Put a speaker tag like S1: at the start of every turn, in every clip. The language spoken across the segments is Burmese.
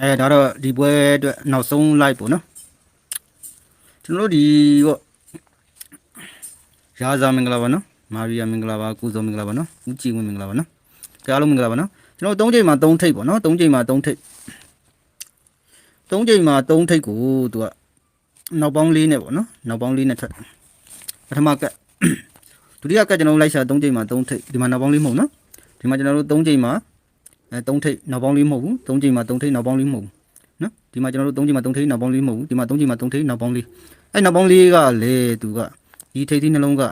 S1: အဲဒါတော့ဒီပွဲအတွက်နောက်ဆုံး live ပေါ့နော်ကျွန်တော်တို့ဒီပေါ့ရာဇာမင်္ဂလာပါနော်မာရီယာမင်္ဂလာပါကုဇောမင်္ဂလာပါနော်ဦးကြည်ဝင်းမင်္ဂလာပါနော်ကြားလုံးမင်္ဂလာပါနော်ကျွန်တော်၃ချိန်မှာ၃ထိပ်ပေါ့နော်၃ချိန်မှာ၃ထိပ်၃ချိန်မှာ၃ထိပ်ကိုသူကနောက်ပေါင်း၄နဲ့ပေါ့နော်နောက်ပေါင်း၄နဲ့ထွက်ပထမကတ်ဒုတိယကတ်ကျွန်တော်တို့လိုက်ရှာ၃ချိန်မှာ၃ထိပ်ဒီမှာနောက်ပေါင်း၄မဟုတ်နော်ဒီမှာကျွန်တော်တို့၃ချိန်မှာ အဲ၃ထိပ်နောက်ပေါင်း၄မဟုတ်ဘူး၃ချိန်မှာ၃ထိပ်နောက်ပေါင်း၄မဟုတ်ဘူးနော်ဒီမှာကျွန်တော်တို့၃ချိန်မှာ၃ထိပ်နောက်ပေါင်း၄မဟုတ်ဘူးဒီမှာ၃ချိန်မှာ၃ထိပ်နောက်ပေါင်း၄အဲနောက်ပေါင်း၄ကလေသူကဒီထိပ်သီးနှလုံးက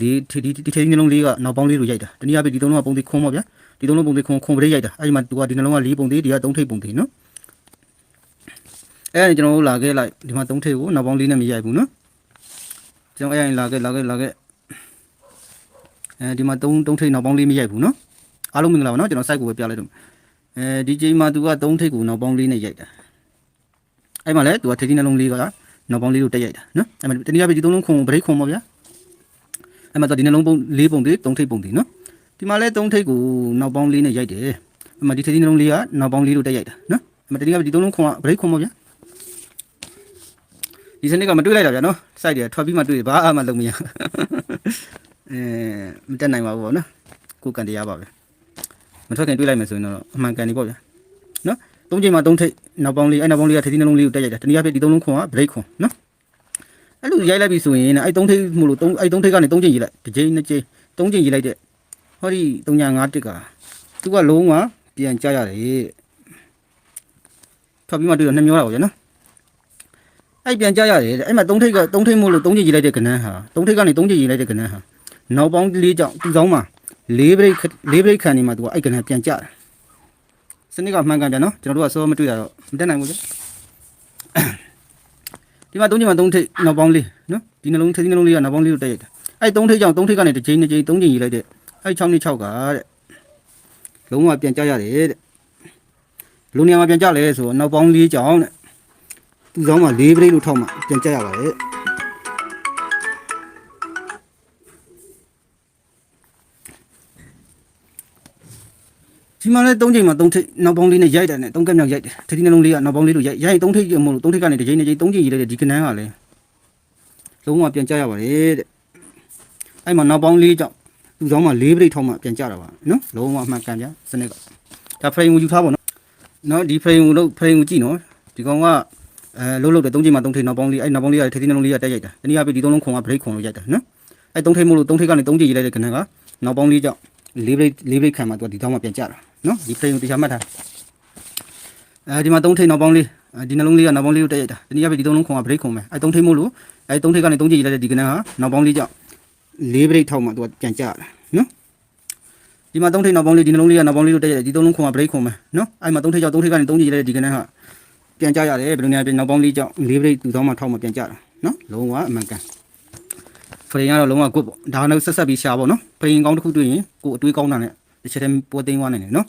S1: လေးထိပ်ဒီထိပ်သီးနှလုံးလေးကနောက်ပေါင်းလေးလိုရိုက်တာတနည်းအားဖြင့်ဒီသုံးလုံးကပုံသေးခွန်းပါဗျာဒီသုံးလုံးပုံသေးခွန်းခွန်ပရိရိုက်တာအဲဒီမှာသူကဒီနှလုံးက၄ပုံသေးဒီက၃ထိပ်ပုံသေးနော်အဲဒါကျွန်တော်တို့လာခဲ့လိုက်ဒီမှာ၃ထိပ်ကိုနောက်ပေါင်းလေးနဲ့မရိုက်ဘူးနော်ကျွန်တော်အဲဒါလာခဲ့လာခဲ့လာခဲ့အဲဒီမှာ၃၃ထိပ်နောက်ပေါင်းလေးမရိုက်ဘူးနော် အားလုံးမင်္ဂလာပါနော်ကျွန်တော် site ကိုပဲပြလိုက်တော့အဲဒီချိန်မှာသူက၃ထိပ်ကိုနောက်ပေါင်းလေးနဲ့ရိုက်တာအဲ့မှာလဲသူကထိပ်သီးနှလုံးလေးကနောက်ပေါင်းလေးကိုတက်ရိုက်တာနော်အဲ့မှာတနည်းအားဖြင့်ဒီသုံးလုံးခွန်ဘရိတ်ခွန်ပါဗျာအဲ့မှာတော့ဒီနှလုံးပုံ၄ပုံသေး၃ထိပ်ပုံသေးနော်ဒီမှာလဲ၃ထိပ်ကိုနောက်ပေါင်းလေးနဲ့ရိုက်တယ်အဲ့မှာဒီထိပ်သီးနှလုံးလေးကနောက်ပေါင်းလေးကိုတက်ရိုက်တာနော်အဲ့မှာတနည်းအားဖြင့်ဒီသုံးလုံးခွန်ကဘရိတ်ခွန်ပါဗျာဒီစနစ်ကမတွေ့လိုက်တာဗျာနော် site တွေထွက်ပြီးမှတွေ့ဘာမှလုပ်မရအဲမတက်နိုင်ပါဘူးဗောနော်ကိုယ်ကန်တရားပါပဲ မထွက်ခင်တွေ့လိုက်မယ်ဆိုရင်တော့အမှန်ကန်နေပေါ့ဗျာနော်သုံးချိန်မှာသုံးထိပ်နောက်ပေါင်းလေးအဲ့နောက်ပေါင်းလေးကထိပ်သီးနှလုံးလေးကိုတက်ရိုက်တာတနည်းအားဖြင့်ဒီသုံးလုံးခွန်ကဘရိတ်ခွန်နော်အဲ့လိုရိုက်လိုက်ပြီဆိုရင်အဲ့သုံးထိပ်မို့လို့သုံးအဲ့သုံးထိပ်ကနေသုံးချိန်ရေးလိုက်တစ်ချိန်နှစ်ချိန်သုံးချိန်ရေးလိုက်တဲ့ဟောဒီ305တစ်ကသူကလုံးဝပြန်ကြရတယ်ထွက်ပြီးမှတွေ့တော့နှမျောတာပေါ့ဗျာနော်အဲ့ပြန်ကြရတယ်တဲ့အဲ့မှာသုံးထိပ်ကသုံးထိပ်မို့လို့သုံးချိန်ရေးလိုက်တဲ့ကဏ္ဍဟာသုံးထိပ်ကနေသုံးချိန်ရေးလိုက်တဲ့ကဏ္ဍဟာနောက်ပေါင်းလေးကြောင့်သူကောင်းမှာ လေးဘရိတ်လေးဘရိတ်ခံနေမှာသူကအဲ့ကဏ္ဍပြန်ကြတယ်စနစ်ကမှန်ကန်ပြန်နော်ကျွန်တော်တို့ကစောမတွေ့ရတော့မတက်နိုင်ဘူးဗျာဒီမှာ၃ချိန်မှာ၃ထိပ်နောက်ပေါင်းလေးနော်ဒီနှလုံးထိပ်နှလုံးလေးကနောက်ပေါင်းလေးကိုတက်ရိုက်တာအဲ့၃ထိပ်ကြောင့်၃ထိပ်ကနေတစ်ချိန်နှစ်ချိန်၃ချိန်ရေးလိုက်တဲ့အဲ့6နှစ်6ကတဲ့လုံးဝပြန်ကြရတယ်တဲ့ဘယ်လိုနေရာမှာပြန်ကြလဲဆိုတော့နောက်ပေါင်းလေးကြောင့်တဲ့သူ့ဆောင်မှာ၄ပရိတ်လို့ထောက်မှပြန်ကြရပါတယ် ဒီမှာလဲ၃ချိန်မှာ၃ထိပ်နောက်ပေါင်းလေးနဲ့ရိုက်တယ်နဲ့၃ကက်မြောက်ရိုက်တယ်ထတိနှလုံးလေးကနောက်ပေါင်းလေးလို့ရိုက်ရိုက်၃ထိပ်မဟုတ်လို့၃ထိပ်ကနေတစ်ချိန်တစ်ချိန်၃ချိန်ရေးလိုက်တဲ့ဒီကနန်းကလည်းလုံးဝပြန်ကြရပါတယ်တဲ့အဲ့မှာနောက်ပေါင်းလေးကြောင့်သူ့ဆောင်မှာ၄ပရိတ်ထောက်မှပြန်ကြတာပါနော်လုံးဝအမှန်ကန်ပြစနစ်ကဒါ frame ကိုယူထားပါတော့နော်ဒီ frame ကိုလို့ frame ကိုကြည့်နော်ဒီကောင်ကအဲလုံးလုံးတဲ့၃ချိန်မှာ၃ထိပ်နောက်ပေါင်းလေးအဲ့နောက်ပေါင်းလေးကထတိနှလုံးလေးကတက်ရိုက်တာတနည်းအားဖြင့်ဒီသုံးလုံးခွန်က break ခွန်လို့ရိုက်တာနော်အဲ့၃ထိပ်မို့လို့၃ထိပ်ကနေ၃ချိန်ရေးလိုက်တဲ့ကနန်းကနောက်ပေါင်းလေးကြောင့်၄ပရိတ်၄ပရိတ်ခံမှသူကဒီဆောင်မှပြန်ကြတာ နော်ဒီ frame ကိုတရားမှတ်ထားအဲဒီမှာသုံးထိပ်နောက်ပေါင်းလေးအဲဒီနှလုံးလေးကနောက်ပေါင်းလေးကိုတက်ရိုက်တာတနည်းအားဖြင့်ဒီသုံးလုံးခွန်ကဘရိတ်ခွန်ပဲအဲသုံးထိပ်မို့လို့အဲသုံးထိပ်ကနေသုံးကြိမ်ရေးလိုက်တဲ့ဒီကနန်းဟာနောက်ပေါင်းလေးကြောင့်လေးဘရိတ်ထောက်မှသူကပြန်ကြတာနော်ဒီမှာသုံးထိပ်နောက်ပေါင်းလေးဒီနှလုံးလေးကနောက်ပေါင်းလေးကိုတက်ရိုက်တယ်ဒီသုံးလုံးခွန်ကဘရိတ်ခွန်ပဲနော်အဲဒီမှာသုံးထိပ်ကြောင့်သုံးထိပ်ကနေသုံးကြိမ်ရေးလိုက်တဲ့ဒီကနန်းဟာပြန်ကြရတယ်ဘယ်လိုနေရာပြန်နောက်ပေါင်းလေးကြောင့်လေးဘရိတ်သူတောင်းမှထောက်မှပြန်ကြတာနော်လုံးဝအမှန်ကန်ဖရင်ကတော့လုံးဝ good ပေါ့ဒါနဲ့ဆက်ဆက်ပြီးရှာပေါ့နော်ဖရင်ကောင်းတစ်ခုတွေ့ရင်ကိုယ်အတွေးကောင်းတာနဲ့ တစ်ချက်တည်းပိုသိမ်းသွားနိုင်တယ်နော်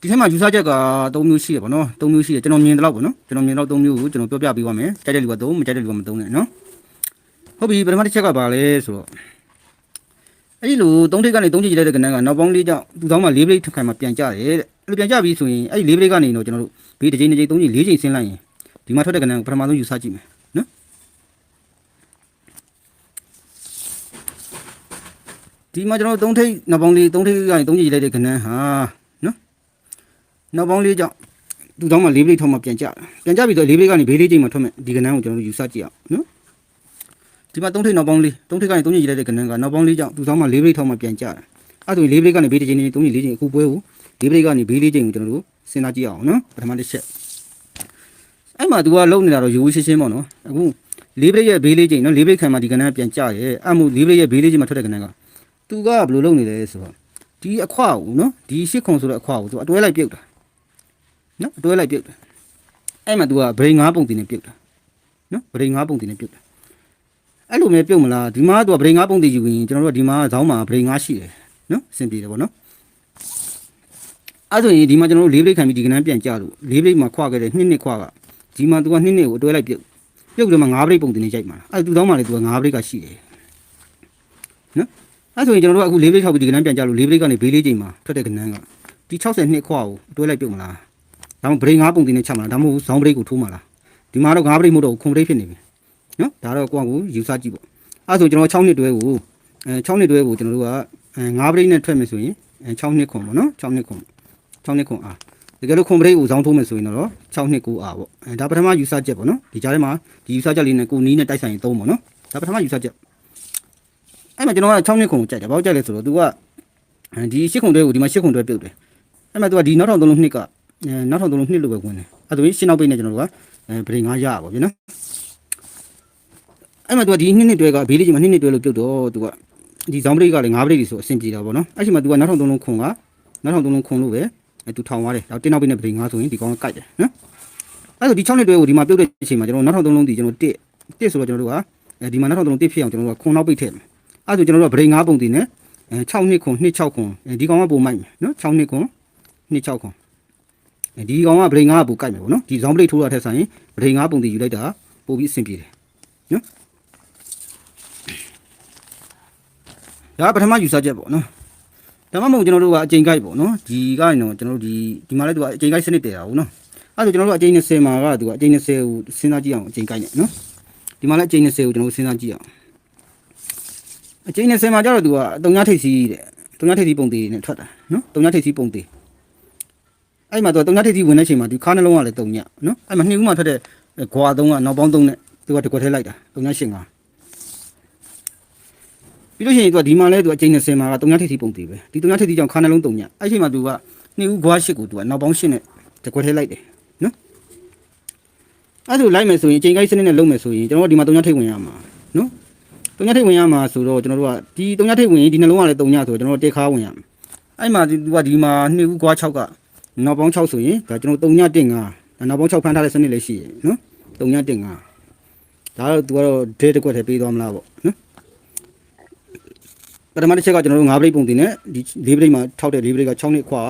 S1: ဒီထဲမှာယူဆချက်က၃မျိုးရှိရပါတော့၃မျိုးရှိတယ်ကျွန်တော်မြင်တယ်လို့ပေါ့နော်ကျွန်တော်မြင်တော့၃မျိုးကိုကျွန်တော်ပြောပြပေးပါမယ်ကြိုက်တဲ့လူက၃မကြိုက်တဲ့လူကမ၃နဲ့နော်ဟုတ်ပြီပထမတစ်ချက်ကဘာလဲဆိုတော့အဲ့ဒီလို၃ထိပ်ကနေ၃ထိပ်ကြည့်လိုက်တဲ့ကဏ္ဍကနောက်ပေါင်းလေးကြောင့်သူတောင်းမှ၄ဘရိတ်ထိုင်မှပြန်ကြတယ်တဲ့အဲ့လိုပြန်ကြပြီဆိုရင်အဲ့ဒီ၄ဘရိတ်ကနေတော့ကျွန်တော်တို့ဘေးတစ်ချိန်တစ်ချိန်၃ချိန်၄ချိန်ဆင်းလိုက်ရင်ဒီမှာထွက်တဲ့ကဏ္ဍကိုပထမဆုံးယူဆကြည့်မယ် ဒီမှာကျွန်တော်တို့၃ထိပ်နောက်ပေါင်းလေး၃ထိပ်ကနေ၃ချိန်ကြည့်လိုက်တဲ့ကဏ္ဍဟာနောက်ပေါင်းလေးကြောင့်သူတောင်းမှလေးပလိတ်ထောက်မှပြန်ကြတာပြန်ကြပြီဆိုလေးပလိတ်ကနေဘေးလေးချိန်မှထွက်မယ်ဒီကနန်းကိုကျွန်တော်တို့ယူဆကြည့်အောင်နော်ဒီမှာသုံးထိပ်နောက်ပေါင်းလေးသုံးထိပ်ကနေသုံးချိန်ရေးလိုက်တဲ့ကနန်းကနောက်ပေါင်းလေးကြောင့်သူတောင်းမှလေးပလိတ်ထောက်မှပြန်ကြတာအဲ့ဒါဆိုလေးပလိတ်ကနေဘေးတစ်ချိန်နေသုံးချိန်လေးချိန်အခုပွဲကိုလေးပလိတ်ကနေဘေးလေးချိန်ကိုကျွန်တော်တို့စဉ်းစားကြည့်အောင်နော်ပထမတစ်ချက်အဲ့မှာသူကလုံနေတာတော့ရိုးရှင်းရှင်းပေါ့နော်အခုလေးပလိတ်ရဲ့ဘေးလေးချိန်နော်လေးပလိတ်ခံမှဒီကနန်းပြန်ကြရဲအဲ့မှုလေးပလိတ်ရဲ့ဘေးလေးချိန်မှထွက်တဲ့ကနန်းက သူကဘယ်လိုလုပ်နေလဲဆိုတော့ဒီအခွာကိုနော်ဒီရှစ်ခုံဆိုတဲ့အခွာကိုသူအတွဲလိုက်ပြုတ်တာနော်အတွဲလိုက်ပြုတ်တာအဲ့မှာသူကဗရိန်၅ပုံတင်နဲ့ပြုတ်တာနော်ဗရိန်၅ပုံတင်နဲ့ပြုတ်တာအဲ့လိုမျိုးပြုတ်မလားဒီမှာကသူကဗရိန်၅ပုံတင်ယူရင်ကျွန်တော်တို့ကဒီမှာဇောင်းမှာဗရိန်၅ရှိတယ်နော်အဆင်ပြေတယ်ပေါ့နော်အဲ့ဆိုရင်ဒီမှာကျွန်တော်တို့လေးပလိခံပြီးဒီကနန်းပြန်ကြလို့လေးပလိမှာခွာခဲ့တဲ့နှစ်နှစ်ခွာကဒီမှာသူကနှစ်နှစ်ကိုအတွဲလိုက်ပြုတ်ပြုတ်တယ်မှာ၅ပလိပုံတင်နဲ့ရိုက်မှာအဲ့သူတောင်းမှလည်းသူက၅ပလိကရှိတယ်နော် အဲ့ဆိုရင်ကျွန်တော်တို့ကအခု၄ဘရိတ်ထောက်ပြီးဒီကနန်းပြန်ကြလို့၄ဘရိတ်ကနေဘေးလေးချိန်မှာထွက်တဲ့ကနန်းကဒီ62ခွာကိုအတွဲလိုက်ပြုတ်မလားဒါမှမဟုတ်ဗရိတ်ငါးပုံတင်နဲ့ချမှာလားဒါမှမဟုတ်ဇောင်းဗရိတ်ကိုထိုးမှာလားဒီမှာတော့ငါးဗရိတ်မဟုတ်တော့ဘူးခွန်ဗရိတ်ဖြစ်နေပြီနော်ဒါတော့ကိုယ့်အကိုယူဆကြည့်ပေါ့အဲ့ဒါဆိုကျွန်တော်6နှစ်တွဲကိုအဲ6နှစ်တွဲကိုကျွန်တော်တို့ကအဲငါးဗရိတ်နဲ့ထွက်မယ်ဆိုရင်အဲ6နှစ်ခွန်ပေါ့နော်6နှစ်ခွန်6နှစ်ခွန်အားတကယ်လို့ခွန်ဗရိတ်ကိုဇောင်းထိုးမယ်ဆိုရင်တော့6နှစ်9အားပေါ့အဲဒါပထမယူဆချက်ပေါ့နော်ဒီကြားထဲမှာဒီယူဆချက်လေးနဲ့ကိုနီးနဲ့တိုက်ဆိုင်ရင်3ပေါ့နော်ဒါပထမယူဆချက် အဲ့မှာကျွန်တော်က6နှစ်ခွန်ကိုကြိုက်တယ်ဘာလို့ကြိုက်လဲဆိုတော့ तू ကဒီ8ခွန်တွဲကိုဒီမှာ8ခွန်တွဲပြုတ်တယ်အဲ့မှာ तू ကဒီနောက်ထောင်သုံးလုံးနှစ်ကအဲနောက်ထောင်သုံးလုံးနှစ်လို့ပဲဝင်တယ်အဲ့ဒါဆိုရင်ရှင်းနောက်ပိတ်နဲ့ကျွန်တော်တို့ကအဲဗရိတ်ငါးရပါဗျာနော်အဲ့မှာ तू ကဒီနှစ်နှစ်တွဲကဘေးလေးချိန်မှာနှစ်နှစ်တွဲလို့ပြုတ်တော့ तू ကဒီဇောင်းပရိတ်ကလည်းငါးပရိတ်တွေဆိုအဆင်ပြေတာပေါ့နော်အဲ့ချိန်မှာ तू ကနောက်ထောင်သုံးလုံးခွန်ကနောက်ထောင်သုံးလုံးခွန်လို့ပဲအဲ तू ထောင်သွားတယ်နောက်တင်းနောက်ပိတ်နဲ့ဗရိတ်ငါးဆိုရင်ဒီကောင်ကကိုက်တယ်နော်အဲ့ဒါဒီ6နှစ်တွဲကိုဒီမှာပြုတ်တဲ့အချိန်မှာကျွန်တော်နောက်ထောင်သုံးလုံးဒီကျွန်တော်တစ်တစ်ဆိုတော့ကျွန်တော်တို့ကအဲဒီမှာနောက်ထောင်သုံးလုံးတစ်ဖြစ်အောင်ကျွန်တော်တို့ကခွန်နောက်ပိတ်ထည့်မယ် အဲ့ဒါဆိုကျွန်တော်တို့ကဗရိတ်ငါးပုံတင်နဲ့အဲ6နှစ်ခွန်2 6ခွန်ဒီကောင်ကပုံမိုက်မယ်နော်6နှစ်ခွန်2 6ခွန်ဒီကောင်ကဗရိန်ငါးကပိုကိုက်မယ်ပေါ့နော်ဒီဇောင်းပလိတ်ထိုးတာထက်ဆိုင်ရင်ဗရိန်ငါးပုံတည်ယူလိုက်တာပိုပြီးအဆင်ပြေတယ်နော်ဒါကပထမယူဆချက်ပေါ့နော်ဒါမှမဟုတ်ကျွန်တော်တို့ကအချိန်ကိုက်ပေါ့နော်ဒီကနေတော့ကျွန်တော်တို့ဒီဒီမှာလည်းသူကအချိန်ကိုက်စနစ်တည်တာဟုတ်နော်အဲ့ဒါဆိုကျွန်တော်တို့အချိန်20မှာကသူကအချိန်20ကိုစဉ်းစားကြည့်အောင်အချိန်ကိုက်နေနော်ဒီမှာလည်းအချိန်20ကိုကျွန်တော်တို့စဉ်းစားကြည့်အောင် အချိန်20မှာကျတော့သူကတုံညာထိပ်စီးတဲ့တုံညာထိပ်စီးပုံတည်နဲ့ထွက်တာနော်တုံညာထိပ်စီးပုံတည်အဲ့မှာသူကတုံညထိပ်ထိဝင်တဲ့ချိန်မှာဒီခါနှလုံးကလည်းတုံညနော်အဲ့မှာနှစ်ဦးမှထွက်တဲ့ဂွာသုံးကနောက်ပေါင်းသုံးနဲ့သူကတကွက်ထဲလိုက်တာတုံညရှင်းကပြီးလို့ရှိရင်သူကဒီမှာလဲသူကအချိန်20မှာကတုံညထိပ်ထိပုံတည်ပဲဒီတုံညထိပ်ထိကြောင့်ခါနှလုံးတုံညအဲ့ချိန်မှာသူကနှစ်ဦးဂွာရှစ်ကိုသူကနောက်ပေါင်းရှစ်နဲ့တကွက်ထဲလိုက်တယ်နော်အဲ့ဒါလိုက်မယ်ဆိုရင်အချိန်ကိုက်စနစ်နဲ့လုံးမယ်ဆိုရင်ကျွန်တော်တို့ဒီမှာတုံညထိပ်ဝင်ရမှာနော် တုံညထိပ်ဝင်ရမှာဆိုတော့ကျွန်တော်တို့ကဒီတုံညထိပ်ဝင်ရင်ဒီနှလုံးကလည်းတုံညဆိုတော့ကျွန်တော်တို့တက်ခါဝင်ရမှာအဲ့မှာသူကဒီမှာနှစ်ဦးဂွာ6ကနောက်ပေါင်း6ဆိုရင်ဒါကျွန်တော်3ညတင်5နောက်ပေါင်း6ဖမ်းထားတဲ့စနစ်လည်းရှိရယ်နော်3ညတင်5ဒါတော့သူကတော့ဒဲတစ်ခွက်ထဲပေးသွားမလားပေါ့နော်ပထမတစ်ချက်ကကျွန်တော်တို့5ပရိတ်ပုံတင်နဲ့ဒီ4ပရိတ်မှာထောက်တဲ့4ပရိတ်က6နှစ်ခွာ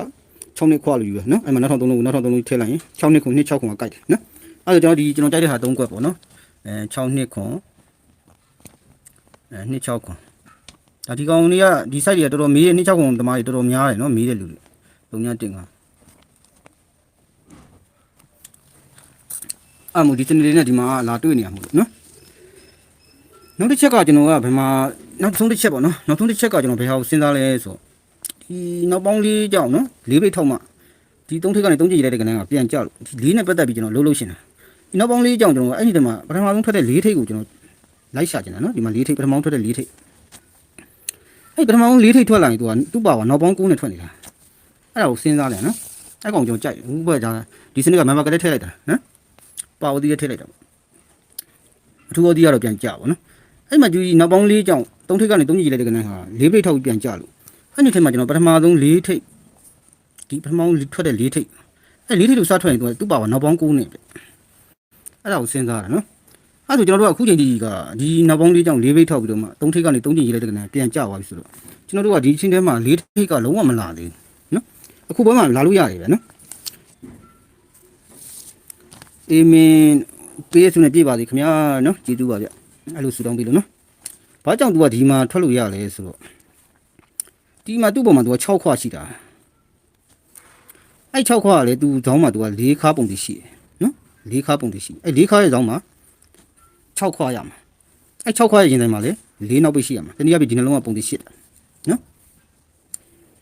S1: 6နှစ်ခွာလို့ယူရနော်အဲ့မှာနောက်ထောင်3လုံးကိုနောက်ထောင်3လုံးထည့်လိုက်ရင်6နှစ်ခွန်2 6ခွန်ကကိုက်တယ်နော်အဲ့ဒါကျွန်တော်ဒီကျွန်တော်တိုက်တဲ့ဟာ3ခွက်ပေါ့နော်အဲ6နှစ်ခွန် အဲ2 6ခွန်ဒါဒီကောင်တွေကဒီ site တွေကတော်တော်မေးတဲ့2 6ခွန်တမားတွေတော်တော်များတယ်နော်မေးတဲ့လူတွေ3ညတင်5အမှုဒီစနေလေးနဲ့ဒီမှာလာတွေ့နေရမှာလို့နော်နောက်တစ်ချက်ကကျွန်တော်ကဘယ်မှာနောက်ဆုံးတစ်ချက်ပေါ့နော်နောက်ဆုံးတစ်ချက်ကကျွန်တော်ဘယ်ဟာကိုစဉ်းစားလဲဆိုဒီနောက်ပေါင်းလေးကြောင့်နော်လေးပိတ်ထောက်မှဒီသုံးထိပ်ကနေသုံးကြိမ်ရိုက်တဲ့ကဏ္ဍကပြန်ကြလို့ဒီလေးနဲ့ပတ်သက်ပြီးကျွန်တော်လှုပ်လှုပ်ရှင်တာဒီနောက်ပေါင်းလေးကြောင့်ကျွန်တော်အဲ့ဒီတည်းမှာပထမဆုံးထွက်တဲ့လေးထိပ်ကိုကျွန်တော် လိုက်ရှာချင်တာနော်ဒီမှာလေးထိပ်ပထမဆုံးထွက်တဲ့လေးထိပ်အဲ့ပထမဆုံးလေးထိပ်ထွက်လာရင်သူကသူ့ပါကနောက်ပေါင်း9နဲ့ထွက်နေတာအဲ့ဒါကိုစဉ်းစားတယ်နော်အဲ့ကောင်ကျွန်တော်ကြိုက်တယ်ဘူးပဲဒါဒီစနစ်ကမန်ဘာကလေးထည့်လိုက်တာနော်ပါဝတီရထည့်လိုက်တော့အထူးအသီးကတော့ပြန်ကြပါနော်အဲ့မှာကျူကြီးနောက်ပေါင်း၄ကြောင်၃ထိပ်ကနေ၃ကြီးလိုက်တဲ့ကနန်းဟာ၄ပိတ်ထောက်ပြန်ကြလို့အဲ့ဒီထိပ်မှာကျွန်တော်ပထမဆုံး၄ထိပ်ဒီပထမဆုံးထွက်တဲ့၄ထိပ်အဲ့၄ထိပ်လို့စထွက်ရင်သူကသူ့ပါဝနောက်ပေါင်း9နဲ့ပဲအဲ့ဒါကိုစဉ်းစားတာနော် အဲ့ဒါဆိုကျွန်တော်တို့ကအခုချိန်ဒီကဒီနောက်ပေါင်း၄ကြောင်၄ပိတ်ထောက်ပြီးတော့မှ၃ထိပ်ကနေ၃ကြီးလိုက်တဲ့ကနန်းပြန်ကြသွားပြီဆိုတော့ကျွန်တော်တို့ကဒီချင်းထဲမှာ၄ထိပ်ကလုံးဝမလာသေးဘူးနော်အခုဘက်မှာလာလို့ရတယ်ပဲနော် အေးမင်းပေးရစုနဲ့ပြည့်ပါစေခင်ဗျာနော်ကျေးဇူးပါဗျအဲ့လိုဆူတောင်းပေးလို့နော်ဘာကြောင့် तू ကဒီမှာထွက်လို့ရလဲဆိုတော့ဒီမှာသူ့ပုံမှာ तू က6ခွရှိတာအဲ့6ခွကလေ तू ဇောင်းမှာ तू က4ခါပုံတည်ရှိတယ်နော်4ခါပုံတည်ရှိအဲ့4ခါရဲ့ဇောင်းမှာ 6ခွရမှာအဲ့6ခွရဲ့ရင်တိုင်းမှာလေ4နောက်ပိတ်ရှိရမှာတနည်းအားဖြင့်ဒီနှလုံးကပုံတည်ရှိတာနော်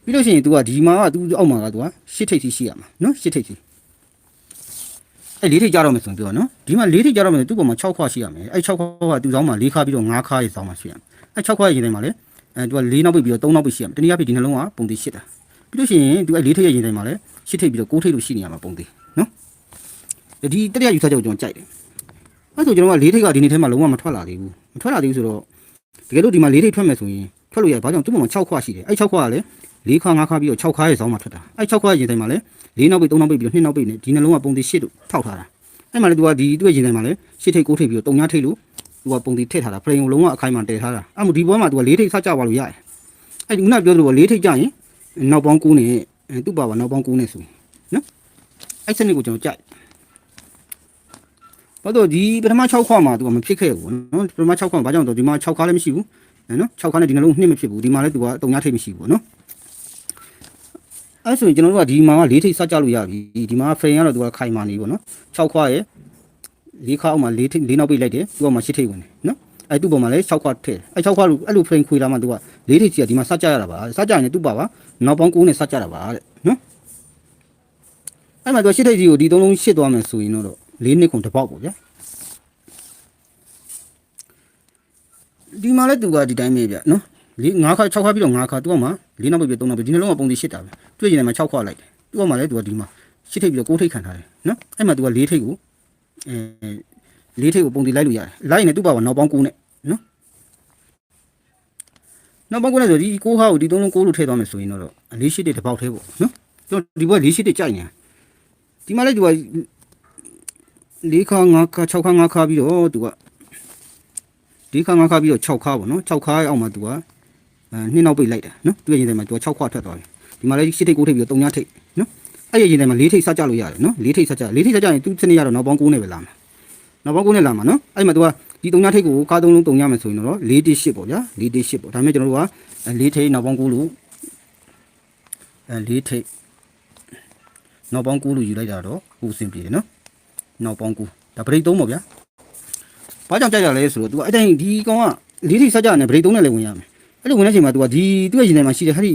S1: ပြီးလို့ရှိရင် तू ကဒီမှာက तू အောက်မှာက तू က8ထိပ်ထိရှိရမှာနော်8ထိပ်ထိ အဲ့လေးထိပ်ကြတော့မယ်ဆိုရင်ပြောနော်ဒီမှာလေးထိပ်ကြတော့မယ်သူ့ပေါ်မှာ6ခွာရှိရမယ်အဲ့6ခွာကသူ့ဆောင်မှာ4ခါပြီးတော့5ခါရဲ့ဆောင်မှာရှိရမယ်အဲ့6ခွာရဲ့ရင်ထဲမှာလေအဲသူက4နောက်ပိတ်ပြီးတော့3နောက်ပိတ်ရှိရမယ်တနည်းအားဖြင့်ဒီနှလုံးကပုံသေး8တာပြီးလို့ရှိရင်သူအဲ့လေးထိပ်ရဲ့ရင်ထဲမှာလေ8ထိပ်ပြီးတော့9ထိပ်လို့ရှိနေရမှာပုံသေးနော်ဒီတတိယယူဆချက်ကိုကျွန်တော်ကြိုက်တယ် အဲ့ဆိုကျွန်တော်ကလေးထိပ်ကဒီနေ့ထဲမှာလုံးဝမထွက်လာသေးဘူးမထွက်လာသေးဘူးဆိုတော့တကယ်လို့ဒီမှာလေးထိပ်ထွက်မယ်ဆိုရင်ထွက်လို့ရဘာကြောင့်သူ့မှာ6ခွရှိတယ်အဲ့6ခွကလည်း၄ခါ၅ခါပြီးတော့6ခါရဲ့ဇောင်းမှာထွက်တာအဲ့6ခါရင်တိုင်းမှာလည်း၄နောက်ပိတ်၃နောက်ပိတ်ပြီးတော့2နောက်ပိတ်နဲ့ဒီနှလုံးကပုံသေး8တို့ထောက်ထားတာအဲ့မှာလည်းသူကဒီသူ့ရဲ့ရင်တိုင်းမှာလည်း8ထိပ်9ထိပ်ပြီးတော့3ညထိပ်လို့သူကပုံသေးထည့်ထားတာဖရိန်ကိုလုံးဝအခိုင်မှာတည်ထားတာအဲ့မို့ဒီဘွားမှာသူက၄ထိပ်ဆက်ကြပါလို့ရတယ်အဲ့ဒီခုနပြောသလိုပေါ့၄ထိပ်ကြရင်နောက်ပေါင်း9နဲ့သူ့ပါပါနောက်ပေါင်း9နဲ့ဆိုနော်အဲ့စနစ်ကိုကျွန်တော်ကြိုက် ဘာလို့ဒီပထမ6ခွမှာ तू ကမဖြစ်ခဲ့ဘူးနော်ပထမ6ခွမှာဘာကြောင့်တော့ဒီမှာ6ခါလည်းမရှိဘူးနော်6ခါနဲ့ဒီနှလုံးနှစ်မဖြစ်ဘူးဒီမှာလည်း तू ကတုံညာထိပ်မရှိဘူးနော်အဲ့ဆိုရင်ကျွန်တော်တို့ကဒီမှာကလေးထိပ်စကြလို့ရပြီဒီမှာ frame ကတော့သူကခိုင်မာနေပြီပေါ့နော်6ခွာရဲ့လေးခါအောက်မှာလေးထိပ်လေးနောက်ပိတ်လိုက်တယ်သူကမှရှစ်ထိပ်ဝင်တယ်နော်အဲ့သူ့ပေါ်မှာလည်း6ခွာထည့်အဲ့6ခွာလို့အဲ့လို frame ခွေလာမှသူကလေးထိပ်ကြီးကဒီမှာစကြရတာပါစကြရင်လည်းသူ့ပါပါနောက်ပေါင်း9နဲ့စကြတာပါတဲ့နော်အဲ့မှာသူရှစ်ထိပ်ကြီးကိုဒီသုံးလုံးရှစ်သွားမယ်ဆိုရင်တော့ လေးနှစ်ခုတစ်ပေါက်ပေါ့ဗျာဒီမှာလည်းသူကဒီတိုင်းပဲဗျနော်လေး9ခါ6ခါပြီးတော့9ခါသူကမှလေးနောက်ပိတ်ပြီး3နောက်ပိတ်ဒီနှလုံးကပုံစံရှစ်တာပဲတွေ့ရင်လည်း6ခွာလိုက်တယ်သူကမှလည်းသူကဒီမှာရှစ်ထိပ်ပြီးတော့9ထိပ်ခံထားတယ်နော်အဲ့မှာသူကလေးထိပ်ကိုအဲလေးထိပ်ကိုပုံတည်လိုက်လို့ရတယ်လိုက်ရင်လည်းသူ့ပါပါနောက်ပေါင်း9နဲ့နော်နောက်ပေါင်း9နဲ့ဆိုဒီ6ခါကိုဒီ3လုံး9လို့ထည့်သွားမယ်ဆိုရင်တော့လေးရှစ်တိတစ်ပေါက်ထဲပေါ့နော်ကျွန်တော်ဒီဘက်လေးရှစ်တိကြိုက်နေတာဒီမှာလည်းသူက လေးခါ9ခါ6ခါ9ခါပြီးတော့သူကဒီခါ9ခါပြီးတော့6ခါပေါ့နော်6ခါအောက်မှာသူကအဲနှစ်နောက်ပိတ်လိုက်တာနော်တွေ့ရင်တည်းမှာသူက6ခွထွက်သွားတယ်ဒီမှာလည်းရှစ်ထိပ်9ထိပ်ပြီးတော့3ညထိပ်နော်အဲ့ရရင်တည်းမှာ4ထိပ်စကြလို့ရတယ်နော်4ထိပ်စကြ4ထိပ်စကြရင်သူစနေရတော့နောက်ပေါင်း9နဲ့ပဲလာမှာနောက်ပေါင်း9နဲ့လာမှာနော်အဲ့မှာသူကဒီ3ညထိပ်ကိုကား3လုံး3ညမယ်ဆိုရင်တော့4တိ8ပေါ့ဗျာ4တိ8ပေါ့ဒါပေမဲ့ကျွန်တော်တို့က4ထိပ်နောက်ပေါင်း9လို့အဲ4ထိပ်နောက်ပေါင်း9လို့ယူလိုက်တာတော့ဟိုအဆင်ပြေတယ်နော် နောက်ပေါင်း9ဒါဘရိတ်3ပေါ့ဗျာဘာကြောင့်ကြိုက်ရလဲဆိုတော့ तू အဲ့တိုင်းဒီကောင်က4ထိပ်စကြနဲ့ဘရိတ်3နဲ့လည်းဝင်ရမယ်အဲ့လိုဝင်တဲ့အချိန်မှာ तू ကဒီသူ့ရဲ့ရင်ထဲမှာရှိတဲ့ဟာဒီ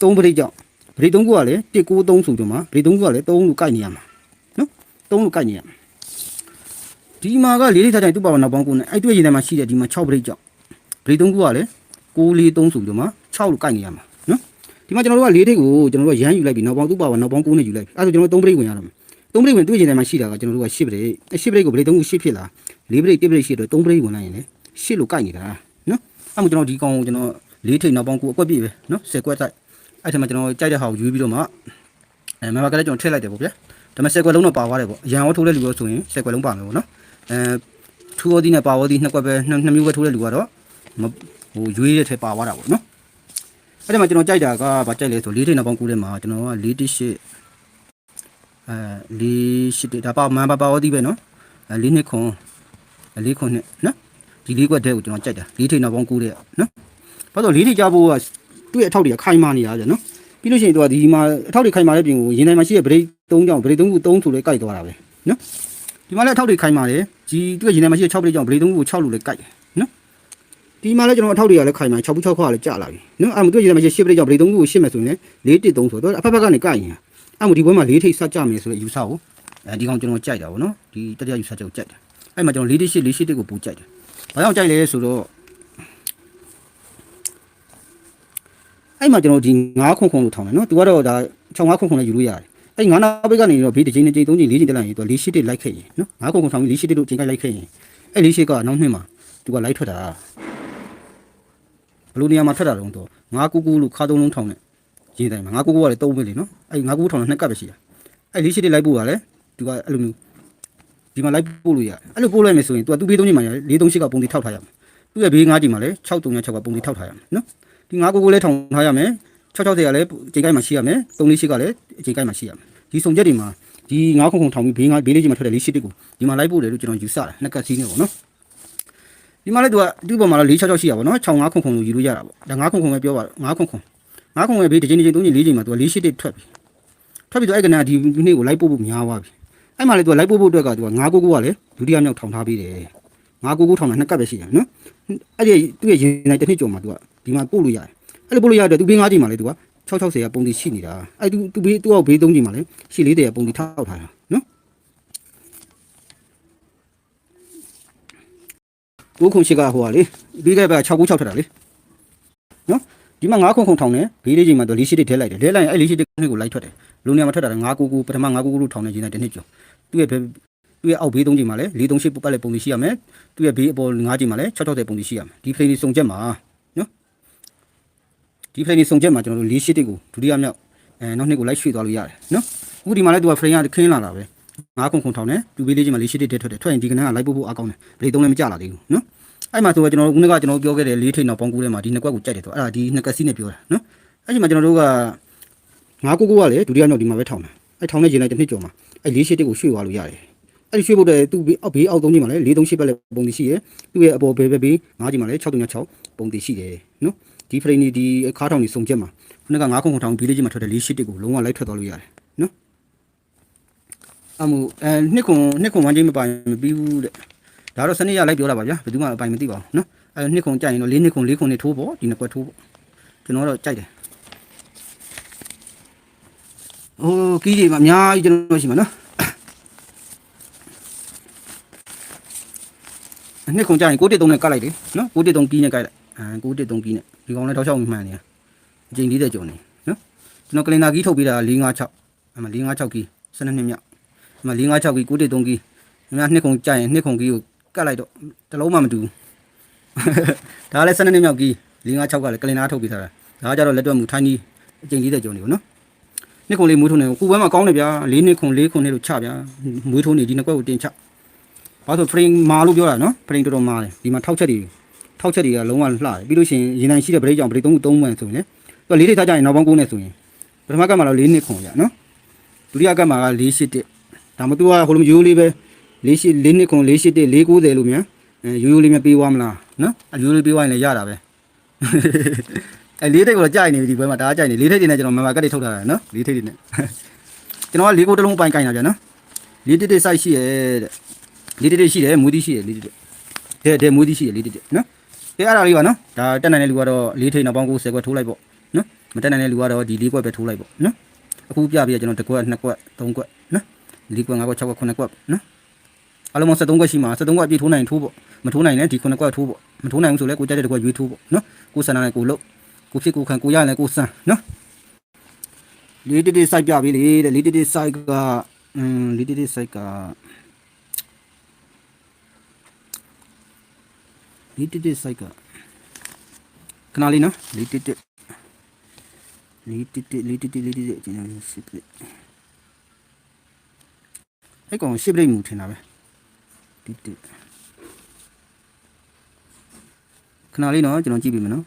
S1: 3ပရိတ်ကြောင့်ပရိတ်3ခုကလည်း193ဆိုတော့မှာပရိတ်3ခုကလည်း3လို့ကိုက်နေရမှာနော်3လို့ကိုက်နေရမှာဒီမှာကလေးလေးထားတိုင်းသူ့ပါဝနောက်ပေါင်း9နဲ့အဲ့သူ့ရဲ့ရင်ထဲမှာရှိတဲ့ဒီမှာ6ပရိတ်ကြောင့်ပရိတ်3ခုကလည်း643ဆိုတော့မှာ6လို့ကိုက်နေရမှာနော်ဒီမှာကျွန်တော်တို့ကလေးထိပ်ကိုကျွန်တော်တို့ကရမ်းယူလိုက်ပြီနောက်ပေါင်းသူ့ပါဝနောက်ပေါင်း9နဲ့ယူလိုက်ပြီအဲ့ဒါဆိုကျွန်တော်တို့3ပရိတ်ဝင်ရတော့မယ် 3ပရိတ်ဝင်သူ့ရဲ့ရင်ထဲမှာရှိတာကကျွန်တော်တို့က10ပရိတ်အဲ့10ပရိတ်ကိုပရိတ်3ခု10ဖြစ်လာ4ပရိတ်1ပရိတ်ရှိတော့3ပရိတ်ဝင်လိုက်ရင်လေ10လို့ကိုက်နေတာနော်အဲ့မှာကျွန်တော်ဒီကောင်ကိုကျွန်တော်လေးထိပ်နောက်ပေါင်းကိုအကွက်ပြည့်ပဲနော်ဆယ်ကွက်တိုက်အဲ့ထက်မှာကျွန်တော်ကြိုက်တဲ့ဟာကိုယူပြီးတော့မှအဲမမကလည်းကျွန်တော်ထည့်လိုက်တယ်ပေါ့ဗျာဒါပေမဲ့ဆယ်ကွက်လုံးတော့ပါသွားတယ်ပေါ့အရန်ရောထိုးတဲ့လူရောဆိုရင်ဆယ်ကွက်လုံးပါမယ်ပေါ့နော်အဲထူဝဒီနဲ့ပါဝဒီနှစ်ကွက်ပဲနှစ်နှစ်မျိုးပဲထိုးတဲ့လူကတော့မဟိုရွေးတဲ့ထဲပါသွားတာပေါ့နော်အဲ့ဒီမှာကျွန်တော်ကြိုက်တာကဗာကြိုက်လဲဆိုလေးထိပ်နောက်ပေါင်းကိုထဲမှာကျွန်တော်က၄တစ်ရှစ် အဲလေးရှစ်တစ်ဒါပါမန်ပါပါဝဒီပဲနော်အဲလေးနှစ်ခွန်လေးခွန်နှစ်နော်ဒီလေးကွက်တဲ့ကိုကျွန်တော်ကြိုက်တာလေးထိပ်နောက်ပေါင်းကိုထဲနော်ဘာလို့လေးထိကြဖို့ကသူ့ရဲ့အထောက်တွေကခိုင်မာနေတာကြနော်ပြီးလို့ရှိရင်သူကဒီမှာအထောက်တွေခိုင်မာတဲ့ပြင်ကိုရင်ထဲမှာရှိတဲ့ဗရိတ်၃ကြောင့်ဗရိတ်၃ခု၃ဆိုလဲကြိုက်သွားတာပဲနော်ဒီမှာလည်းအထောက်တွေခိုင်မာတယ်ဒီသူ့ရဲ့ရင်ထဲမှာရှိတဲ့6ဗရိတ်ကြောင့်ဗရိတ်၃ခုကို6လို့လဲကြိုက်တယ်နော်ဒီမှာလည်းကျွန်တော်အထောက်တွေကလည်းခိုင်မာ6ဘူး6ခွာလည်းကြာလာပြီနော်အဲ့မှာသူ့ရဲ့ရင်ထဲမှာရှိတဲ့10ဗရိတ်ကြောင့်ဗရိတ်၃ခုကို10မယ်ဆိုရင်လည်း4 1 3ဆိုတော့အဖက်ဖက်ကနေကြိုက်ရင် အဲ့မှာဒီဘက်မှာ၄ထိပ်စကြမယ်ဆိုတဲ့ယူဆကိုအဲဒီကောင်ကျွန်တော်ကြိုက်တာဗောနော်ဒီတတိယယူဆချက်ကိုကြိုက်တယ်အဲ့မှာကျွန်တော်၄တိ8 4 8တိကိုပူကြိုက်တယ်ဘာကြောင့်ကြိုက်လဲဆိုတော့အဲ့မှာကျွန်တော်ဒီ9ခုခုလို့ထောင်းတယ်နော်သူကတော့ဒါ65ခုခုနဲ့ယူလို့ရတယ်အဲ့9နောက်ဘက်ကနေတော့ဘေးတစ်ချိန်တစ်ချိန်သုံးချိန်လေးချိန်တက်လိုက်ရင်သူ4 8တိလိုက်ခဲ့ရင်နော်9ခုခုထောင်းပြီး4 8တိလို့ချိန်ခိုက်လိုက်ခဲ့ရင်အဲ့4 8ကနောက်နှစ်မှာသူကလိုက်ထွက်တာဘယ်လိုနေရာမှာထွက်တာတုံးတော့9ကူကူလို့ခါသုံးလုံးထောင်းတယ် ရေးတိုင်းမှာ9ကူကူကလည်း3ပဲလေနော်အဲ့9ကူကူထောင်းတာနှစ်ကပ်ပဲရှိတာအဲ့4 8တိလိုက်ပို့တာလေသူကအဲ့လိုမျိုးဒီမှာလိုက်ပို့လို့ရတယ်အဲ့လိုပို့လိုက်မယ်ဆိုရင် तू ကသူ့ဘေးသုံးချိန်မှာ4 3 8ကပုံတီထောက်ထားရမှာသူ့ရဲ့ဘေး9ချိန်မှာလည်း6 3 6ကပုံတီထောက်ထားရမှာနော်ဒီငါးကိုကိုလည်းထောင်ထားရမယ်660ကလည်းချိန်ကိုက်မှာရှိရမယ်348ကလည်းချိန်ကိုက်မှာရှိရမယ်ဒီစုံချက်တွေမှာဒီငါးခုံခုံထောင်ပြီးဘေးငါးဘေးလေးချိန်မှာထွက်တဲ့လေးရှိတစ်ကိုဒီမှာလိုက်ပို့တယ်လို့ကျွန်တော်ယူဆတယ်နှစ်ကတ်စီးနေပေါ့နော်ဒီမှာလည်းသူကဒီပေါ်မှာတော့466ရှိရပါတော့6 5ခုံခုံလို့ယူလို့ရတာပေါ့ဒါငါးခုံခုံပဲပြောပါတော့ ငါးခုံခုံငါးခုံရဲ့ဘေးတစ်ချိန်တစ်ချိန်သုံးချိန်လေးချိန်မှာသူကလေးရှိတစ်ထွက်ပြီထွက်ပြီးတော့အဲ့ကနဒီနေ့ကိုလိုက်ပို့ဖို့များသွားပြီအဲ့မှာလည်းသူကလိုက်ပို့ဖို့အတွက်ကသူကငါးကိုကိုကလည်းဒုတိယမြောက်ထောင်ထားပြီးတယ်ငါးကိုကိုထောင်တာနှစ်ကတ်ပဲရှိတယ်နော်အဲ့ဒီသူ့ရဲ့ရင်နိုင်တစ်နှစ်ကျော်မှာသူကဒီမှာပို့လို့ရတယ်အဲ့လိုပို့လို့ရတော့သူဘေး၅ချိန်မှာလေသူက660ကပုံတီရှိနေတာအဲ့သူသူဘေးသူ့အောက်ဘေး၃ချိန်မှာလေရှီလေးတည်းကပုံတီထောက်ထားတာနော်ကိုခုံရှိကဟိုကလေဘေးကပဲ696ထက်တာလေနော် ဒီမှာ9ခုံခုံထောင်နေဘေးလေးချိန်မှာတော့လေးရှိတစ်ထဲလိုက်တယ်လဲလိုက်ရင်အဲ့လေးရှိတစ်နှစ်ကိုလိုက်ထွက်တယ်လူနေရာမှာထွက်တာက9ကူကူပထမ9ကူကူလို့ထောင်နေခြင်းတဲ့တစ်နှစ်ကျော်သူ့ရဲ့ဘယ်သူ့ရဲ့အောက်ဘေး၃ချိန်မှာလေ438ပတ်လက်ပုံတီရှိရမယ်သူ့ရဲ့ဘေးအပေါ်9ချိန်မှာလေ660ပုံတီရှိရမယ်ဒီ play လေးစုံချက်မှာဒီ frame နေစုံချက်မှာကျွန်တော်တို့၄ရှစ်တစ်ကိုဒုတိယမြောက်အဲနောက်နှစ်ကိုလိုက်ရွှေ့သွားလို့ရတယ်နော်အခုဒီမှာလည်းသူက frame ကခင်းလာတာပဲငါးခုံခုံထောင်တယ်တူပေးလေးချင်းမှာ၄ရှစ်တစ်တက်ထွက်တယ်ထွက်ရင်ဒီကနန်းကလိုက်ပို့ဖို့အကောင်းတယ်ဘယ်သုံးလည်းမကြလာသေးဘူးနော် အဲ့မှာဆိုတော့ကျွန်တော်တို့ခုနကကျွန်တော်ပြောခဲ့တဲ့လေးထိန်နောက်ပေါင်းကူးထဲမှာဒီနှစ်ကွက်ကိုကြိုက်တယ်ဆိုအဲ့ဒါဒီနှစ်ကစီးနဲ့ပြောတာနော်အဲ့ဒီမှာကျွန်တော်တို့ကငါးကိုကိုကလည်းဒုတိယမြောက်ဒီမှာပဲထောင်တယ်အဲ့ထောင်နေခြင်းလိုက်တစ်နှစ်ကျော်မှာအဲ့၄ရှစ်တစ်ကိုရွှေ့သွားလို့ရတယ်အဲ့ဒီရွှေ့ဖို့တဲ့သူ့ဘေးအောက်ဘေးအောက်သုံးချိန်မှာလည်း၄၃၈ပဲလည်းပုံတည်ရှိတယ်သူ့ရဲ့အပေါ်ဘေးဘေးဘေး၅ချိန်မှာလည်း636ပုံတည်ရှိတယ်နော်ဒီဖရိနေဒီခါထောင်နေစုံချက်မှာခုနက9ခုခုထောင်ဘီလေးကြီးမှာထွက်တယ်၄၈တစ်ကိုလုံးဝလိုက်ထွက်သွားလို့ရတယ်နော်အမှုအဲနှစ်ခုနှစ်ခုဝမ်းချင်းမပိုင်မပြီးဘူးတဲ့ ဒါတော့စနေရလိုက်ပြောတာပါဗျာဘယ်သူမှအပိုင်မသိပါဘူးနော်အဲနှစ်ခုကြိုက်ရင်တော့၄နှစ်ခု၄ခုနဲ့ထိုးပေါ့ဒီနှစ်ကွက်ထိုးပေါ့ကျွန်တော်တော့ကြိုက်တယ်ဟိုကီးကြီးမှာအများကြီးကျွန်တော်ရှိမှာနော်နှစ်ခုကြိုက်ရင်6တစ်3နဲ့ကတ်လိုက်တယ်နော်6တစ်3ကီးနဲ့ကတ်လိုက်အဲ6တစ်3ကီးနဲ့ဒီကောင်လည်းတောက်ချောက်မှန်နေတယ်အချိန်40ကျော်နေနော်ကျွန်တော်ကလင်နာကီးထုတ်ပေးတာ456အမှ456ကီး12နှစ်မြောက်အမှ456ကီး6တစ်3ကီးအများနှစ်ခုကြိုက်ရင်နှစ်ခုကီးကို ကတ်လိုက်တော့တစ်လုံးမှမတူဘူးဒါလည်း12နှစ်မြောက်ကီး456ကလည်းကလင်နာထုတ်ပေးထားတာဒါကကြတော့လက်တွက်မူထိုင်းကြီးအချိန်40ကျော်နေပေါ့နော်နှစ်ခုလေးမွေးထုံးနေကိုဘဲမှာကောင်းတယ်ဗျာ၄နှစ်ခု၄ခုနှစ်လို့ချဗျာမွေးထုံးနေဒီနှစ်ကွက်ကိုတင်ချဘာလို့ frame မာလို့ပြောတာနော် frame တော်တော်မာတယ်ဒီမှာထောက်ချက်တွေထောက်ချက်တွေကလုံးဝလှတယ်ပြီးလို့ရှိရင်ရင်နိုင်ရှိတဲ့ brake ကြောင့် brake သုံးခုသုံးမှန်ဆိုရင်လေသူကလေးထိပ်ထားကြရင်နောက်ပေါင်း9နဲ့ဆိုရင်ပထမကတ်မှာတော့၄နှစ်ခုဗျာနော်ဒုတိယကတ်မှာက4၈တစ်ဒါမှသူကဟိုလိုမျိုးရိုးလေးပဲ ၄၈၄နှစ်ခု၄၈တစ်၄90လို့မြန်အဲရိုးရိုးလေးမပေးသွားမလားနော်အရိုးလေးပေးသွားရင်လည်းရတာပဲအဲလေးထိပ်ကတော့ကြိုက်နေပြီဒီဘက်မှာဒါကကြိုက်နေလေးထိပ်တွေနဲ့ကျွန်တော်မမကတ်တွေထုတ်ထားတာနော်လေးထိပ်တွေနဲ့ကျွန်တော်ကလေးကိုတစ်လုံးပိုင်ကင်တာဗျာနော်လေးတစ်တစ် size ရှိရဲတဲ့လေးတစ်တစ်ရှိတယ်မူးသီးရှိတယ်လေးတစ်တစ်တဲ့တဲ့မူးသီးရှိတယ်လေးတစ်တစ်နော်အဲအဲ့ဒါလေးပါနော်ဒါတက်နိုင်တဲ့လူကတော့လေးထိပ်နောက်ပေါင်း90ခွက်ထိုးလိုက်ပေါ့နော်မတက်နိုင်တဲ့လူကတော့ဒီလေးခွက်ပဲထိုးလိုက်ပေါ့နော်အခုပြပြကျွန်တော်တစ်ခွက်နှစ်ခွက်သုံးခွက်နော်လေးခွက်ငါးခွက်၆ခွက်ခုနှစ်ခွက်နော် အလုံးပေါင်း73ခွက်ရှိမှာ73ခွက်အပြည့်ထိုးနိုင်ထိုးပေါ့မထိုးနိုင်လည်းဒီခုနှစ်ခွက်ထိုးပေါ့မထိုးနိုင်ဘူးဆိုလည်းကိုကြက်တဲ့တစ်ခွက်ရွေးထိုးပေါ့နော်ကိုစန္ဒနဲ့ကိုလုတ်ကိုဖြစ်ကိုခံကိုရလည်းကိုစမ်းနော်လေးတစ်တစ် site ပြပြီလေတဲ့လေးတစ်တစ် site ကอืมလေးတစ်တစ် site ကလေးတစ်တစ် site ကခဏလေးနော်လေးတစ်တစ်လေးတစ်တစ်လေးတစ်တစ်လေးတစ်တစ်အကျဉ်းလေးစစ်ပြအဲ့ကောင်ရှစ်ပြိတ်မှုထင်တာပဲ တစ်တစ်ခဏလေးနော်ကျွန်တော်ကြည့်ပြီမနော်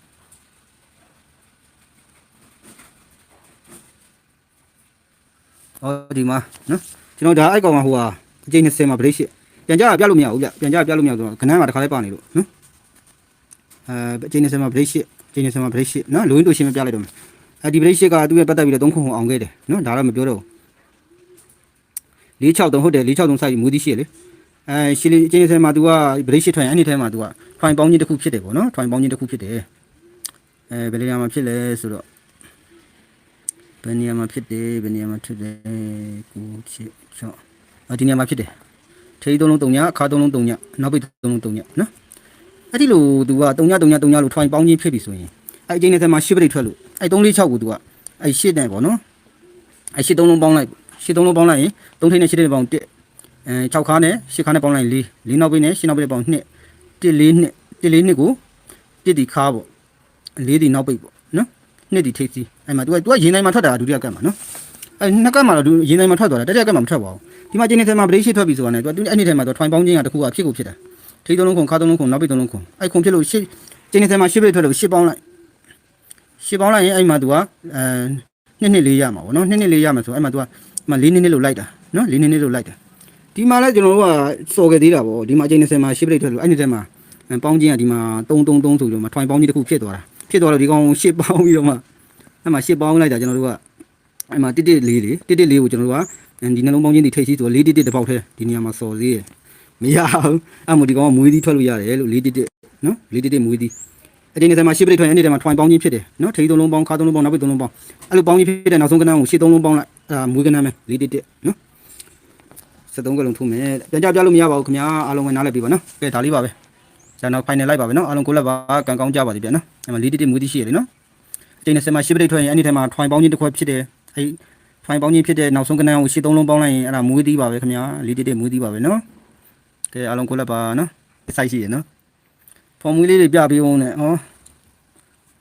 S1: ဟောဒီမှာနော်ကျွန်တော်ဒါအိုက်ကောင်မှာဟိုဟာအကျိန်20မှာဗရိတ်ရှစ်ပြန်ကြရပြလို့မရဘူးဗျပြန်ကြရပြလို့မရဘူးဆိုတော့ခဏမှာတစ်ခါလေးပါနေလို့နော်အဲအကျိန်20မှာဗရိတ်ရှစ်အကျိန်20မှာဗရိတ်ရှစ်နော်လိုရင်းတို့ရှင်းမပြလိုက်တော့မယ်အဲဒီဗရိတ်ရှစ်ကသူ့ရဲ့ပတ်သက်ပြီးတော့3ခုဟိုအောင်ခဲ့တယ်နော်ဒါတော့မပြောတော့ဘူး463ဟုတ်တယ်463စိုက်မူသီးရှိရလေ အဲရှီလီအကျိန်20မှာ तू ကဗရိတ်ရှစ်ထွက်ရင်အဲ့ဒီထဲမှာ तू က twine ပေါင်းချင်းတစ်ခုဖြစ်တယ်ပေါ့နော် twine ပေါင်းချင်းတစ်ခုဖြစ်တယ်အဲဘယ်နေရာမှာဖြစ်လဲဆိုတော့ဘယ်နေရာမှာဖြစ်တယ်ဘယ်နေရာမှာဖြစ်တယ်ကိုချစ်ချော့အဒီနေရာမှာဖြစ်တယ်ထေးသုံးလုံးတုံညအခါသုံးလုံးတုံညနောက်ပိတ်သုံးလုံးတုံညနော်အဲ့ဒီလိုသူကတုံညတုံညတုံညလို့ထွိုင်းပေါင်းချင်းဖြစ်ပြီဆိုရင်အဲ့အချိန်နဲ့ထဲမှာရှစ်ပရိတ်ထွက်လို့အဲ့346ကိုသူကအဲ့ရှစ်နဲ့ပေါ့နော်အဲ့ရှစ်သုံးလုံးပေါင်းလိုက်ရှစ်သုံးလုံးပေါင်းလိုက်ရင်3ထိပ်နဲ့ရှစ်ထိပ်နဲ့ပေါင်း1 အဲ6ခါနဲ့ရှစ်ခါနဲ့ပေါင်းလိုက်4 4နောက်ပိတ်နဲ့ရှစ်နောက်ပိတ်နဲ့ပေါင်း2 1 4 2 1 4 2ကို1ဒီခါပေါ့4ဒီနောက်ပိတ်ပေါ့နော်နှစ်ဒီထိပ်စီအဲ့မှာ तू က तू ကရင်တိုင်းမှာထွက်တာဒုတိယကတ်မှာနော်အဲ့နှစ်ကတ်မှာတော့ तू ရင်တိုင်းမှာထွက်သွားတာတတိယကတ်မှာမထွက်ပါဘူးဒီမှာကျင်းနေတဲ့မှာဗရိတ်ရှိထွက်ပြီဆိုတာနဲ့ तू အဲ့ဒီထဲမှာ तू ထွိုင်ပေါင်းခြင်းကတစ်ခုကဖြစ်ကိုဖြစ်တာထိသုံးလုံးခုံခါသုံးလုံးခုံနောက်ပိတ်သုံးလုံးခုံအဲ့ခုံဖြစ်လို့ရှစ်ကျင်းနေတဲ့မှာရှစ်ပိတ်ထွက်လို့ရှစ်ပေါင်းလိုက်ရှစ်ပေါင်းလိုက်ရင်အဲ့မှာ तू ကအဲနှစ်နှစ်လေးရမှာဗောနော်နှစ်နှစ်လေးရမှာဆိုအဲ့မှာ तू ကမှလေးနှစ်နှစ်လို့လိုက်တာနော်လေးနှစ်နှစ်လို့လိုက်တာ ဒီမှာလဲကျွန်တော်တို့ကစော်ခဲ့သေးတာဗောဒီမှာကျင်းနေစမှာရှစ်ပိတ်ထွက်လို့အဲ့ဒီထဲမှာပေါင်းခြင်းကဒီမှာ3 3 3ဆိုပြီးတော့မှထွိုင်ပေါင်းခြင်းတစ်ခုဖြစ်သွားတာဖြစ်သွားတော့ဒီကောင်ရှစ်ပေါင်းပြီးတော့မှအဲ့မှာရှစ်ပေါင်းလိုက်တာကျွန်တော်တို့ကအဲ့မှာတစ်တစ်လေးလေတစ်တစ်လေးကိုကျွန်တော်တို့ကဒီနှလုံးပေါင်းချင်းဒီထိတ်ရှိဆိုလေးတစ်တစ်တစ်ပေါက်ထဲဒီနေရာမှာစော်သေးရမရဘူးအဲ့မို့ဒီကောင်ကမွေးသီးထွက်လို့ရတယ်လို့လေးတစ်တစ်နော်လေးတစ်တစ်မွေးသီးအတင်းနဲ့မှာရှစ်ပရိတ်ထွက်ရင်အဲ့ဒီထဲမှာထွိုင်ပေါင်းချင်းဖြစ်တယ်နော်ထိတ်သုံးလုံးပေါင်းခါသုံးလုံးပေါင်းနောက်ပိတ်သုံးလုံးပေါင်းအဲ့လိုပေါင်းချင်းဖြစ်တဲ့နောက်ဆုံးကဏ္ဍကိုရှစ်သုံးလုံးပေါင်းလိုက်အဲ့ဒါမွေးကဏ္ဍမယ်လေးတစ်တစ်နော် စက်သုံးကလုံးထုံးမယ်ပြန်ကြပြလို့မရပါဘူးခင်ဗျာအားလုံးပဲနားလည်ပြီပါနော်ကဲဒါလေးပါပဲကျန်တော့ final လိုက်ပါပဲနော်အားလုံးကိုလက်ပါကံကောင်းကြပါသည်ဗျာနော်အဲ့မှာလေးတစ်တစ်မွေးသီးရှိရတယ်နော်အချိန်နဲ့ဆယ်မှာရှစ်ပရိတ်ထွက်ရင်အဲ့ဒီထဲမှာထွိုင်ပေါင်းချင်းတစ်ခွက်ဖြစ်တယ်အဲ့ထွိုင်ပေါင်းချင်းဖြစ်တဲ့နောက်ဆုံးကဏ္ဍကိုရှစ်သုံးလုံးပေါင်းလိုက်ရင်အဲ့ဒါမွေးသီးပါပဲခင်ဗျာလေးတစ်တစ်မွေးသီးပါပဲနော်ကဲအားလုံးကိုလက်ပါနော်စိုက်ရှိရနော်ဖော်မူလေးတွေပြပေးအောင်နဲ့ဟော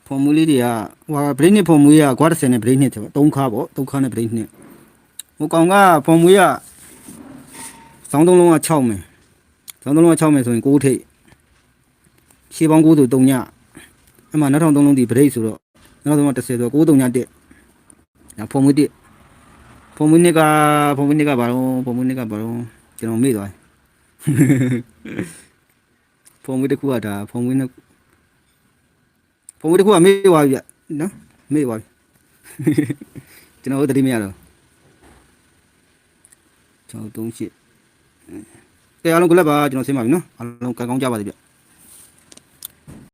S1: ဖော်မူလေးတွေကဟိုဗရိတ်နှစ်ဖော်မူရကွာ30နဲ့ဗရိတ်နှစ်ဆိုတော့3ခါပေါ့3ခါနဲ့ဗရိတ်နှစ်ဟိုကောင်ကဖော်မူရ စောင်းသုံးလုံးက6မယ်စောင်းသုံးလုံးက6မယ်ဆိုရင်6ထိပ်ရှေးပေါင်း9ဆို3ညအဲ့မှာနောက်ထောင်3လုံးဒီဗရိတ်ဆိုတော့နောက်ဆုံးက30ဆို9 3ည1ဒါဖုံမွေး1ဖုံမွေးနှစ်ကဖုံမွေးနှစ်ကဘာလို့ဖုံမွေးနှစ်ကဘာလို့ကျွန်တော်မေ့သွားဖုံမွေးတစ်ခုကဒါဖုံမွေးနှစ်ဖပုံဝေးတစ်ခုကမေ့သွားပြီဗျနော်မေ့သွားပြီကျွန်တော်တို့တတိမရတော့6 3 8အဲ အားလုံးကလပ်ပါကျွန်တော်ဆင်းပါပြီနော်အားလုံးကံကောင်းကြပါစေဗျ